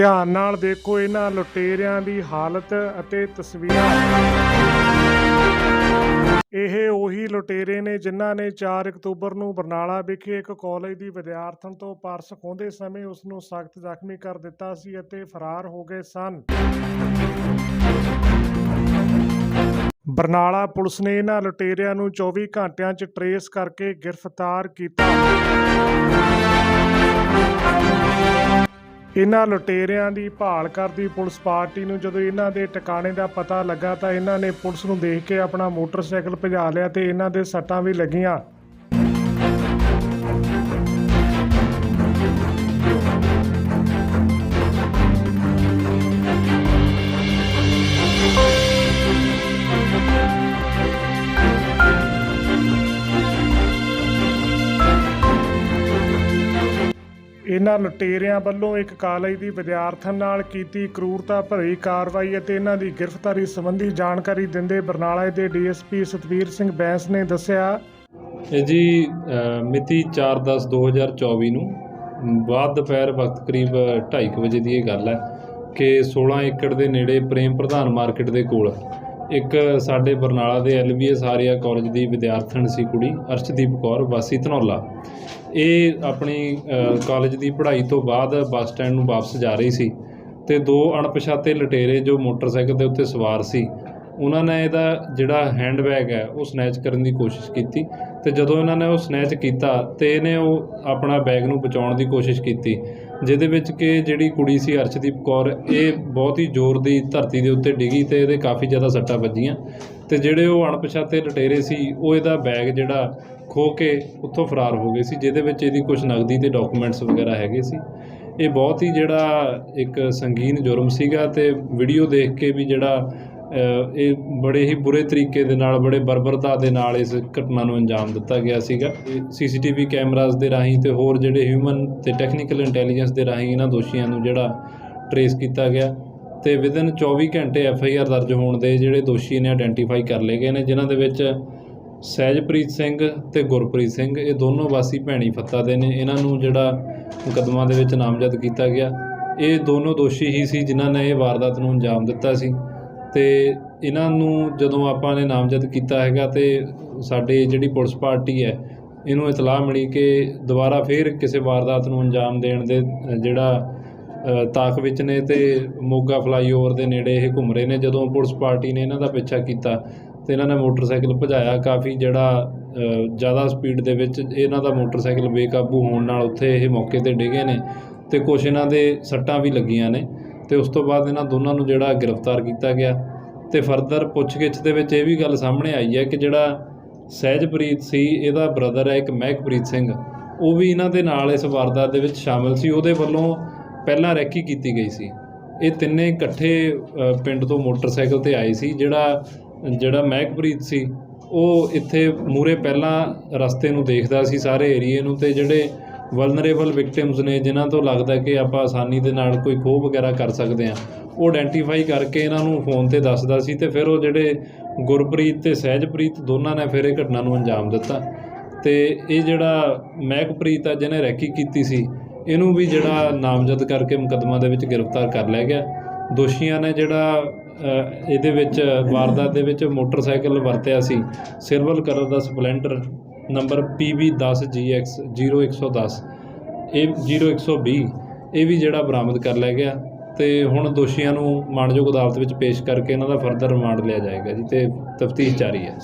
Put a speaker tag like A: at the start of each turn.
A: ਧਿਆਨ ਨਾਲ ਦੇਖੋ, ਇਹਨਾਂ ਲੁਟੇਰਿਆਂ ਦੀ ਹਾਲਤ ਅਤੇ ਤਸਵੀਰਾਂ। ਇਹ ਉਹੀ ਲੁਟੇਰੇ ਨੇ ਜਿਨ੍ਹਾਂ ਨੇ 4 ਅਕਤੂਬਰ ਨੂੰ ਬਰਨਾਲਾ ਵਿਖੇ ਇੱਕ ਕਾਲਜ ਦੀ ਵਿਦਿਆਰਥਣ ਤੋਂ ਪਰਸ ਖੋਹਦੇ ਸਮੇਂ ਉਸ ਨੂੰ ਸਖਤ ਜ਼ਖਮੀ ਕਰ ਦਿੱਤਾ ਸੀ ਅਤੇ ਫਰਾਰ ਹੋ ਗਏ ਸਨ। ਬਰਨਾਲਾ ਪੁਲਿਸ ਨੇ ਇਹਨਾਂ ਲੁਟੇਰਿਆਂ ਨੂੰ 24 ਘੰਟਿਆਂ 'ਚ ਟਰੇਸ ਕਰਕੇ ਗ੍ਰਿਫਤਾਰ ਕੀਤਾ। ਇਹਨਾਂ ਲੁਟੇਰਿਆਂ ਦੀ ਭਾਲ ਕਰਦੀ ਪੁਲਿਸ ਪਾਰਟੀ ਨੂੰ। ਜਦੋਂ ਇਹਨਾਂ ਦੇ ਟਿਕਾਣੇ ਦਾ ਪਤਾ ਲੱਗਾ ਤਾਂ ਇਹਨਾਂ ਨੇ ਪੁਲਿਸ ਨੂੰ ਦੇਖ ਕੇ ਆਪਣਾ ਮੋਟਰਸਾਈਕਲ ਭਜਾ ਲਿਆ ਤੇ ਇਹਨਾਂ ਦੇ ਸੱਟਾਂ ਵੀ ਲੱਗੀਆਂ। ਇਹਨਾਂ ਲੁਟੇਰਿਆਂ ਵੱਲੋਂ ਇੱਕ ਕਾਲਜ ਦੀ ਵਿਦਿਆਰਥਣ ਨਾਲ ਕੀਤੀ ਕਰੂਰਤਾ ਭਰੀ ਕਾਰਵਾਈ ਅਤੇ ਇਹਨਾਂ ਦੀ ਗ੍ਰਿਫਤਾਰੀ ਸੰਬੰਧੀ ਜਾਣਕਾਰੀ ਦਿੰਦੇ ਬਰਨਾਲਾ ਦੇ ਡੀਐਸਪੀ ਸਤਵੀਰ ਸਿੰਘ ਬੈਂਸ ਨੇ ਦੱਸਿਆ।
B: ਇਹ ਜੀ ਅ, ਮਿਤੀ 4/10/2024 ਨੂੰ ਬਾਅਦ ਦੁਪਹਿਰ ਵਕਤ ਕਰੀਬ 2:30 ਵਜੇ ਦੀ ਇਹ ਗੱਲ ਹੈ ਕਿ 16 ਏਕੜ ਦੇ ਨੇੜੇ ਪ੍ਰੇਮ ਪ੍ਰਧਾਨ ਮਾਰਕੀਟ ਦੇ ਕੋਲ ਇੱਕ ਸਾਡੇ ਬਰਨਾਲਾ ਦੇ ਐਲਬੀਐਸ ਆਰੀਆ ਕਾਲਜ ਦੀ ਵਿਦਿਆਰਥਣ ਸੀ ਕੁੜੀ ਅਰਸ਼ਦੀਪ ਕੌਰ ਵਾਸੀ ਧਨੌਲਾ। ਇਹ ਆਪਣੀ ਕਾਲਜ ਦੀ ਪੜ੍ਹਾਈ ਤੋਂ ਬਾਅਦ ਬੱਸ ਸਟੈਂਡ ਨੂੰ ਵਾਪਸ ਜਾ ਰਹੀ ਸੀ ਤੇ ਦੋ ਅਣਪਛਾਤੇ ਲਟੇਰੇ ਜੋ ਮੋਟਰਸਾਈਕਲ ਦੇ ਉੱਤੇ ਸਵਾਰ ਸੀ ਉਹਨਾਂ ਨੇ ਇਹਦਾ ਜਿਹੜਾ ਹੈਂਡਬੈਗ ਹੈ, ਉਹ ਸਨੈਚ ਕਰਨ ਦੀ ਕੋਸ਼ਿਸ਼ ਕੀਤੀ ਤੇ ਜਦੋਂ ਇਹਨਾਂ ਨੇ ਉਹ ਸਨੈਚ ਕੀਤਾ ਤੇ ਇਹਨੇ ਉਹ ਆਪਣਾ ਬੈਗ ਨੂੰ ਬਚਾਉਣ ਦੀ ਕੋਸ਼ਿਸ਼ ਕੀਤੀ, ਜਿਹਦੇ ਵਿੱਚ ਕਿ ਜਿਹੜੀ ਕੁੜੀ ਸੀ ਅਰਸ਼ਦੀਪ ਕੌਰ, ਇਹ ਬਹੁਤ ਹੀ ਜ਼ੋਰ ਦੀ ਧਰਤੀ ਦੇ ਉੱਤੇ ਡਿੱਗੀ ਤੇ ਇਹਦੇ ਕਾਫੀ ਜ਼ਿਆਦਾ ਸੱਟਾਂ ਵੱਜੀਆਂ ਤੇ ਜਿਹੜੇ ਉਹ ਅਣਪਛਾਤੇ ਲਟੇਰੇ ਸੀ, ਉਹ ਇਹਦਾ ਬੈਗ ਜਿਹੜਾ ਖੋ ਕੇ ਉੱਥੋਂ ਫਰਾਰ ਹੋ ਗਏ ਸੀ, ਜਿਹਦੇ ਵਿੱਚ ਇਹਦੀ ਕੁਝ ਨਗਦੀ ਤੇ ਡਾਕੂਮੈਂਟਸ ਵਗੈਰਾ ਹੈਗੇ ਸੀ। ਇਹ ਬਹੁਤ ਹੀ ਜਿਹੜਾ ਇੱਕ ਸੰਗੀਨ ਜੁਰਮ ਸੀਗਾ ਤੇ ਵੀਡੀਓ ਦੇਖ ਕੇ ਵੀ ਜਿਹੜਾ ਇਹ ਬੜੇ ਹੀ ਬੁਰੇ ਤਰੀਕੇ ਦੇ ਨਾਲ, ਬੜੇ ਬਰਬਰਤਾ ਦੇ ਨਾਲ ਇਸ ਘਟਨਾ ਨੂੰ ਅੰਜਾਮ ਦਿੱਤਾ ਗਿਆ ਸੀਗਾ। ਸੀਸੀਟੀਵੀ ਕੈਮਰਾਜ਼ ਦੇ ਰਾਹੀਂ ਤੇ ਹੋਰ ਜਿਹੜੇ ਹਿਊਮਨ ਤੇ ਟੈਕਨੀਕਲ ਇੰਟੈਲੀਜੈਂਸ ਦੇ ਰਾਹੀਂ ਇਹਨਾਂ ਦੋਸ਼ੀਆਂ ਨੂੰ ਜਿਹੜਾ ਟਰੇਸ ਕੀਤਾ ਗਿਆ। ਤੇ ਵਿਦਨ 24 ਘੰਟੇ ਐਫ ਆਈ ਆਰ ਦਰਜ ਹੋਣ ਦੇ ਜਿਹੜੇ ਦੋਸ਼ੀ ਨੇ ਆਇਡੈਂਟੀਫਾਈ ਕਰ ਲਏ ਗਏ ਨੇ, ਜਿਨ੍ਹਾਂ ਦੇ ਵਿੱਚ ਸਹਿਜਪ੍ਰੀਤ ਸਿੰਘ ਤੇ ਗੁਰਪ੍ਰੀਤ ਸਿੰਘ, ਇਹ ਦੋਨੋਂ ਵਾਸੀ ਭੈਣੀ ਫੱਤਾ ਦੇ ਨੇ। ਇਹਨਾਂ ਨੂੰ ਜਿਹੜਾ ਮੁਕੱਦਮਾ ਦੇ ਵਿੱਚ ਨਾਮਜ਼ਦ ਕੀਤਾ ਗਿਆ। ਇਹ ਦੋਨੋਂ ਦੋਸ਼ੀ ਹੀ ਸੀ ਜਿਨ੍ਹਾਂ ਨੇ ਇਹ ਵਾਰਦਾਤ ਨੂੰ ਅੰਜਾਮ ਦਿੱਤਾ ਸੀ। ਤੇ ਇਹਨਾਂ ਨੂੰ ਜਦੋਂ ਆਪਾਂ ਨੇ ਨਾਮਜ਼ਦ ਕੀਤਾ ਹੈਗਾ ਤੇ ਸਾਡੇ ਜਿਹੜੀ ਪੁਲਿਸ ਪਾਰਟੀ ਹੈ, ਇਹਨੂੰ ਇਤਲਾਹ ਮਿਲੀ ਕਿ ਦੁਬਾਰਾ ਫੇਰ ਕਿਸੇ ਵਾਰਦਾਤ ਨੂੰ ਅੰਜਾਮ ਦੇਣ ਦੇ ਜਿਹੜਾ ਤਾਕ ਵਿੱਚ ਨੇ ਤੇ ਮੋਗਾ ਫਲਾਈਓਵਰ ਦੇ ਨੇੜੇ ਇਹ ਘੁੰਮ ਰਹੇ ਨੇ। ਜਦੋਂ ਪੁਲਿਸ ਪਾਰਟੀ ਨੇ ਇਹਨਾਂ ਦਾ ਪਿੱਛਾ ਕੀਤਾ ਤੇ ਇਹਨਾਂ ਨੇ ਮੋਟਰਸਾਈਕਲ ਭਜਾਇਆ, ਕਾਫੀ ਜਿਹੜਾ ਜ਼ਿਆਦਾ ਸਪੀਡ ਦੇ ਵਿੱਚ ਇਹਨਾਂ ਦਾ ਮੋਟਰਸਾਈਕਲ ਬੇਕਾਬੂ ਹੋਣ ਨਾਲ ਉੱਥੇ ਇਹ ਮੌਕੇ ਤੇ ਡਿੱਗੇ ਨੇ ਤੇ ਕੁਛ ਇਹਨਾਂ ਦੇ ਸੱਟਾਂ ਵੀ ਲੱਗੀਆਂ ਨੇ। ਤੇ ਉਸ ਤੋਂ ਬਾਅਦ ਇਹਨਾਂ ਦੋਨਾਂ ਨੂੰ ਜਿਹੜਾ ਗ੍ਰਿਫਤਾਰ ਕੀਤਾ ਗਿਆ ਤੇ ਫਰਦਰ ਪੁੱਛਗਿੱਛ ਦੇ ਵਿੱਚ ਇਹ ਵੀ ਗੱਲ ਸਾਹਮਣੇ ਆਈ ਹੈ ਕਿ ਜਿਹੜਾ ਸਹਿਜਪ੍ਰੀਤ ਸੀ, ਇਹਦਾ ਬ੍ਰਦਰ ਹੈ ਇੱਕ ਮਹਿਕਪ੍ਰੀਤ ਸਿੰਘ। ਉਹ ਵੀ ਇਹਨਾਂ ਦੇ ਨਾਲ ਇਸ ਵਾਰਦਾਤ ਦੇ ਵਿੱਚ ਸ਼ਾਮਿਲ ਸੀ। ਉਹਦੇ ਵੱਲੋਂ ਪਹਿਲਾਂ ਰੈਕੀ ਕੀਤੀ ਗਈ ਸੀ। ਇਹ ਤਿੰਨੇ ਇਕੱਠੇ ਪਿੰਡ ਤੋਂ ਮੋਟਰਸਾਈਕਲ ਤੇ ਆਏ ਸੀ। ਜਿਹੜਾ ਜਿਹੜਾ ਮਹਿਕਪ੍ਰੀਤ ਸੀ, ਉਹ ਇੱਥੇ ਮੂਰੇ ਪਹਿਲਾਂ ਰਸਤੇ ਨੂੰ ਦੇਖਦਾ ਸੀ, ਸਾਰੇ ਏਰੀਏ ਨੂੰ ਤੇ ਜਿਹੜੇ ਵਲਨਰੇਬਲ ਵਿਕਟਿਮਸ ਨੇ, ਜਿਨ੍ਹਾਂ ਤੋਂ ਲੱਗਦਾ ਕਿ ਆਪਾਂ ਆਸਾਨੀ ਦੇ ਨਾਲ ਕੋਈ ਖੋਹ ਵਗੈਰਾ ਕਰ ਸਕਦੇ ਹਾਂ, ਉਹ ਆਇਡੈਂਟੀਫਾਈ ਕਰਕੇ ਇਹਨਾਂ ਨੂੰ ਫੋਨ ਤੇ ਦੱਸਦਾ ਸੀ ਤੇ ਫਿਰ ਉਹ ਜਿਹੜੇ ਗੁਰਪ੍ਰੀਤ ਤੇ ਸਹਿਜਪ੍ਰੀਤ ਦੋਨਾਂ ਨੇ ਫਿਰ ਇਹ ਘਟਨਾ ਨੂੰ ਅੰਜਾਮ ਦਿੱਤਾ। ਤੇ ਇਹ ਜਿਹੜਾ ਮਹਿਕਪ੍ਰੀਤ ਆ, ਜਿਹਨੇ ਰੈਕੀ ਕੀਤੀ ਸੀ, ਇਹਨੂੰ ਵੀ ਜਿਹੜਾ ਨਾਮਜ਼ਦ ਕਰਕੇ ਮੁਕੱਦਮਾ ਦੇ ਵਿੱਚ ਗ੍ਰਿਫਤਾਰ ਕਰ ਲਿਆ ਗਿਆ। ਦੋਸ਼ੀਆਂ ਨੇ ਜਿਹੜਾ ਇਹਦੇ ਵਿੱਚ, ਵਾਰਦਾਤ ਦੇ ਵਿੱਚ ਮੋਟਰਸਾਈਕਲ ਵਰਤਿਆ ਸੀ ਸਿਲਵਰ ਕਲਰ ਦਾ ਸਪਲੈਂਡਰ ਨੰਬਰ PB10GX 0110 ਇਹ 0120 ਇਹ ਵੀ ਜਿਹੜਾ ਬਰਾਮਦ ਕਰ ਲਿਆ ਗਿਆ ਤੇ ਹੁਣ ਦੋਸ਼ੀਆਂ ਨੂੰ ਮਾਣਯੋਗ ਅਦਾਲਤ ਵਿੱਚ ਪੇਸ਼ ਕਰਕੇ ਇਹਨਾਂ ਦਾ ਫਰਦਰ ਰਿਮਾਂਡ ਲਿਆ ਜਾਏਗਾ ਜੀ ਤੇ ਤਫਤੀਸ਼ ਜਾਰੀ ਹੈ।